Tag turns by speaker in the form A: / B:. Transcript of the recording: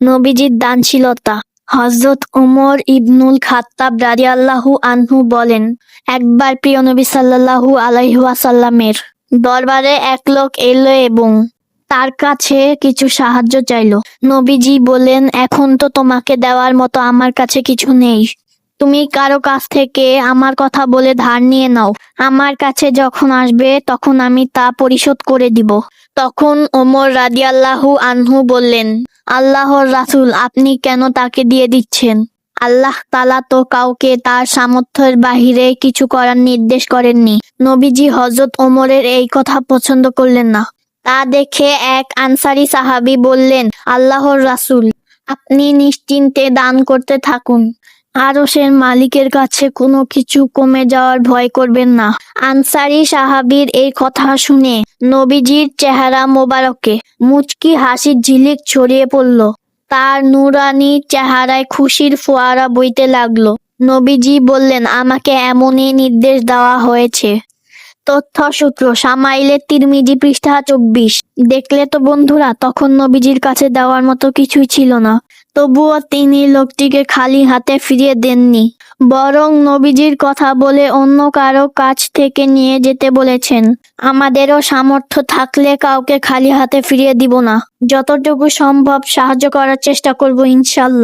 A: নবীজির দানশীলতা। হজরত ওমর ইবনুল খাত্তাব রাদিয়াল্লাহু আনহু বলেন, একবার প্রিয় নবী সাল্লাল্লাহু আলাইহাসাল্লামের দরবারে এক লোক এলো এবং তার কাছে কিছু সাহায্য চাইলো। নবীজি বলেন এখন তো তোমাকে দেওয়ার মতো আমার কাছে কিছু নেই। তুমি কারও কাছ থেকে আমার কথা বলে ধার নিয়ে নাও। আমার কাছে যখন আসবে, তখন আমি তা পরিশোধ করে দিব। তখন ওমর রাদিয়াল্লাহু আনহু বললেন আল্লাহর রাসুল, আপনি কেন তাকে দিয়ে দিচ্ছেন? আল্লাহ তালা তো কাউকে তার সামর্থ্যের বাহিরে কিছু করার নির্দেশ করেননি। নবীজি হজরত ওমরের এই কথা পছন্দ করলেন না। তা দেখে এক আনসারি সাহাবি বললেন, আল্লাহর রাসুল, আপনি নিশ্চিন্তে দান করতে থাকুন। আরশের মালিকের কাছে কোনো কিছু কমে যাওয়ার ভয় করবেন না। আনসারি সাহাবীর এই কথা শুনে নবীজির চেহারা মোবারকে, মুচকি হাসির ঝিলিক ছড়িয়ে পড়ল। তার নুরানি চেহারায় খুশির ফোয়ারা বইতে লাগল। নবীজি বললেন, আমাকে এমনই নির্দেশ দেওয়া হয়েছে। তথ্য সূত্র সামাইলে তিরমিজি পৃষ্ঠা চব্বিশ। দেখলে তো বন্ধুরা, তখন নবীজির কাছে দেওয়ার মতো কিছুই ছিল না। তবুও তিনি লোকটিকে খালি হাতে ফিরিয়ে দেননি, বরং নবীজির কথা বলে অন্য কারও কাছ থেকে নিয়ে যেতে বলেছেন। আমাদেরও সামর্থ্য থাকলে কাউকে খালি হাতে ফিরিয়ে দিব না। যতটুকু সম্ভব সাহায্য করার চেষ্টা করব ইনশাল্লাহ।